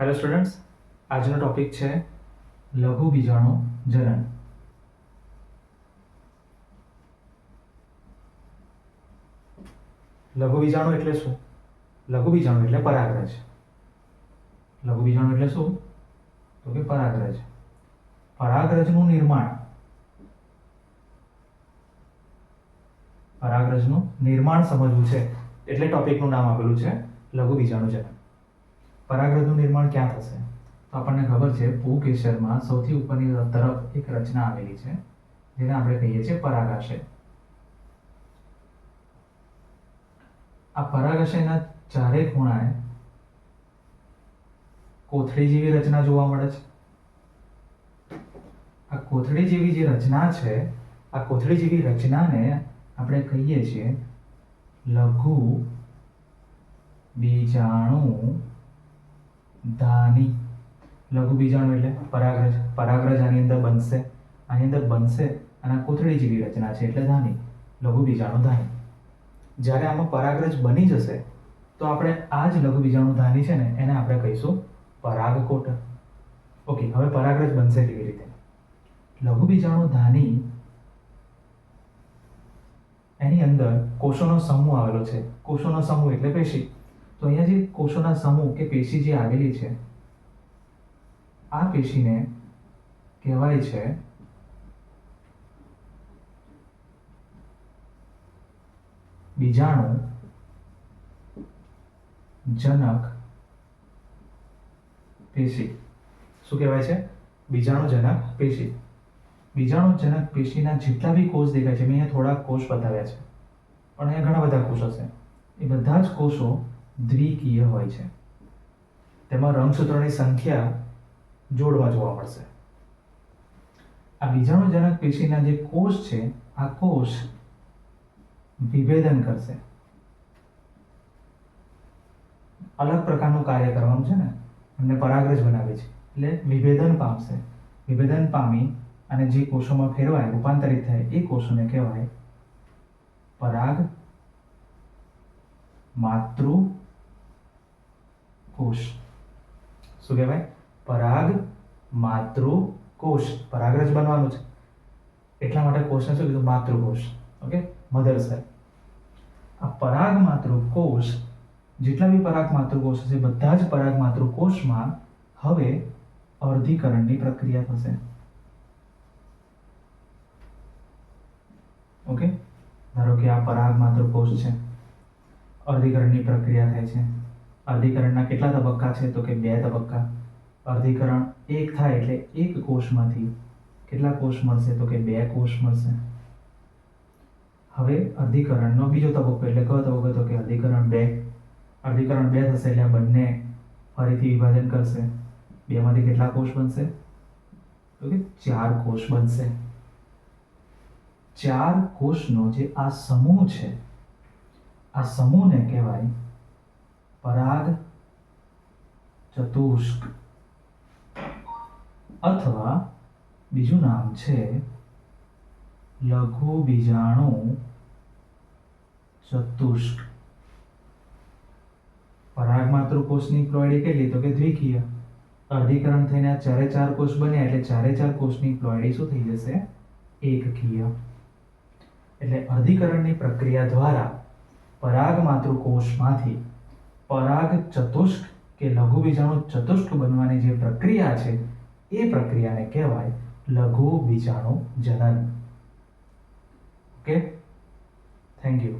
Hello students આજનો topic છે લઘુ બીજાણુ જનન. લઘુ બીજાણુ એટલે શું? લઘુ બીજાણુ એટલે પરાગરજ. લઘુ બીજાણુ એટલે શું? તો કે પરાગરજ. પરાગરજનું નિર્માણ. પરાગરજનું નિર્માણ સમજવું છે. એટલે ટોપિકનું નામ આપેલું છે લઘુ બીજાણુ જનન. પરાગરજનું નિર્માણ ક્યાં થશે? તો આપણને ખબર છે, પુકેશરમાં સૌથી ઉપરની તરફ એક રચના આવેલી છે, જેને આપણે કહીએ છીએ પરાગાશય. આ પરાગાશયના ચારે ખૂણાએ કોથળી જેવી રચના જોવા મળે છે. આ કોથળી જેવી જે રચના છે, આ કોથળી જેવી રચનાને આપણે કહીએ છીએ લઘુ બીજાણુ ધાની. લઘુ બીજાણુ એટલે પરાગરજ. પરાગરજ આની અંદર બનશે. આની અંદર બનશે અને આ કોથળી જેવી રચના છે એટલે ધાની. લઘુ બીજાણુ ધાની. જ્યારે આમાં પરાગરજ બની જશે, તો આપણે આ જ લઘુ બીજાણુ ધાની છે ને, એને આપણે કહીશું પરાગકોટ. ઓકે, હવે પરાગરજ બનશે કેવી રીતે? લઘુ બીજાણુ ધાની એની અંદર કોષોનો સમૂહ આવેલો છે. કોષોનો સમૂહ એટલે પેશી. તો અહીંયા જે કોષોના સમૂહ કે પેશી જે આવેલી છે, આ પેશીને કહેવાય છે બીજાણુ જનક પેશી. શું કહેવાય છે? બીજાણુજનક પેશી. બીજાણુજનક પેશીના જેટલા બી કોષ દેખાય છે, મેં અહીંયા થોડાક કોષ બતાવ્યા છે, પણ અહીંયા ઘણા બધા કોષ હશે. એ બધા જ કોષો દ્વિકીય હોય છે. તેમાં રંગસૂત્રોની સંખ્યા જોડવા જોવા મળશે. આ બીજાણુજનક પેશીના જે કોષ છે, આ કોષ વિભેદન કરશે. અલગ પ્રકારનું કાર્ય કરવાનું છે ને, એમને પરાગરજ બનાવે છે. એટલે વિભેદન પામશે. વિભેદન પામી અને જે કોષોમાં ફેરવાય, રૂપાંતરિત થાય, એ કોષોને કહેવાય પરાગ માતૃ કોષ. શું કહેવાય? પરાગ માતૃ કોષ પરાગરજ બનવાનું છે. એટલા માટે કોષને શું કીધું? માતૃકોષ. ઓકે? મધર સેલ આ પરાગ માતૃ કોષ જેટલા બી પરાગ માતૃકોષ હશે, બધા જ પરાગ માતૃકોષમાં હવે અર્ધીકરણની પ્રક્રિયા થશે. ઓકે? ધારો કે આ પરાગ માતૃકોષ છે. અર્ધીકરણની પ્રક્રિયા થાય છે. અર્ધીકરણના કેટલા તબક્કા છે? તો કે બે તબક્કા. અર્ધીકરણ એક થાય એટલે એક કોષમાંથી કેટલા કોષ મળશે? તો કે બે કોષ મળશે. હવે અર્ધીકરણનો બીજો તબક્કો એટલે કયો તબક્કો, તો કે અર્ધીકરણ બે. અર્ધીકરણ બે થશે એટલે આ બંને ફરીથી વિભાજન કરશે. બેમાંથી કેટલા કોષ બનશે? તો કે ચાર કોષ બનશે. ચાર કોષનો જે આ સમૂહ છે, આ સમૂહને કહેવાય પરાગ ચતુષ્ક. અથવા બીજું નામ છે લઘુ બીજાણુ ચતુષ્ક. પરાગ માતૃકોષની પ્લોયડી કેટલી તો કે દ્વિકીય. અર્ધીકરણ થઈને આ ચારે ચાર કોષ બન્યા એટલે ચારે ચાર કોષની પ્લોયડી શું થઈ જશે? એકકીય. એટલે અર્ધીકરણની પ્રક્રિયા દ્વારા પરાગ માતૃકોષમાંથી પરાગ ચતુષ્ક કે લઘુ બીજાણુ ચતુષ્ક બનવાની જે પ્રક્રિયા છે, એ પ્રક્રિયાને કહેવાય લઘુ બીજાણુ જનન. Okay thank you